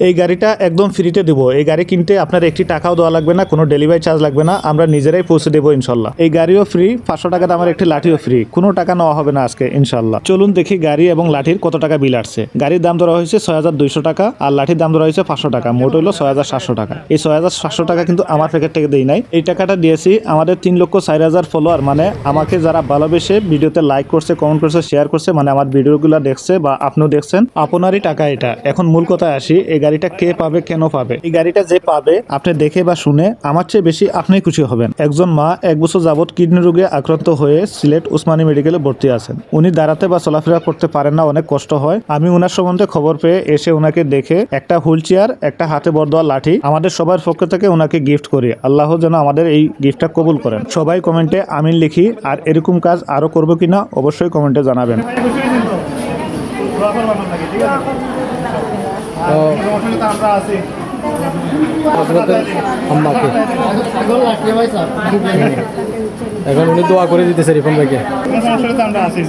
এই গাড়িটা একদম ফ্রিতে দেবো। এই গাড়ি কিনতে আপনার একটি টাকাও দেওয়া লাগবে না, কোনো ডেলিভারি চার্জ লাগবে না, আমরা নিজেরাই পৌঁছে দেবো ইনশাল্লাহ। এই গাড়িও ফ্রি পাঁচশো টাকা দামের একটি লাঠিও ফ্রি কোনো টাকা নেওয়া হবে না আজকে ইনশাল্লাহ। চলুন দেখি গাড়ি এবং লাঠির কত টাকা বিল আসছে। গাড়ির দাম ধরা হয়েছে ছয় হাজার দুইশো টাকা, আর লাঠির দাম ধরা হয়েছে পাঁচশো টাকা, মোট হলো ছয় হাজার সাতশো টাকা। এই ছয় হাজার সাতশো টাকা কিন্তু আমার প্যাকেট থেকে দেই নাই। এই টাকাটা দিয়েছি আমাদের তিন লক্ষ চার হাজার ফলোয়ার মানে আমাকে যারা ভালোবেসে ভিডিওতে লাইক করছে কমেন্ট করছে শেয়ার করছে মানে আমার ভিডিওগুলো দেখছে বা আপনিও দেখছেন, আপনারই টাকা এটা। এখন মূল কথায় আসি, এই গাড়িটা কে পাবে, কেন পাবে? এই গাড়িটা যে পাবে, আপনি দেখে বা শুনে আমার চেয়ে বেশি আপনি খুশি হবেন। একজন মা এক বছর যাবত কিডনি রোগে আক্রান্ত হয়ে সিলেট উসমানী মেডিকেলে ভর্তি আছেন। উনি দাঁড়াতে বা চলাফেরা করতে পারেন না, অনেক কষ্ট হয়। আমি ওনার সম্বন্ধে খবর পেয়ে এসে ওনাকে দেখে একটা হুইল চেয়ার, একটা হাতে বরদোয়া লাঠি আমাদের সবার পক্ষ থেকে ওনাকে গিফট করি। আল্লাহ যেন আমাদের এই গিফটটা কবুল করেন। সবাই কমেন্টে আমিন লিখি, আর এরকম কাজ আরও করব কিনা অবশ্যই কমেন্টে জানাবেন। আম্মাকে। এখন উনি দোয়া করে দিতেছে রিফন ভাইকে। আমরা আছি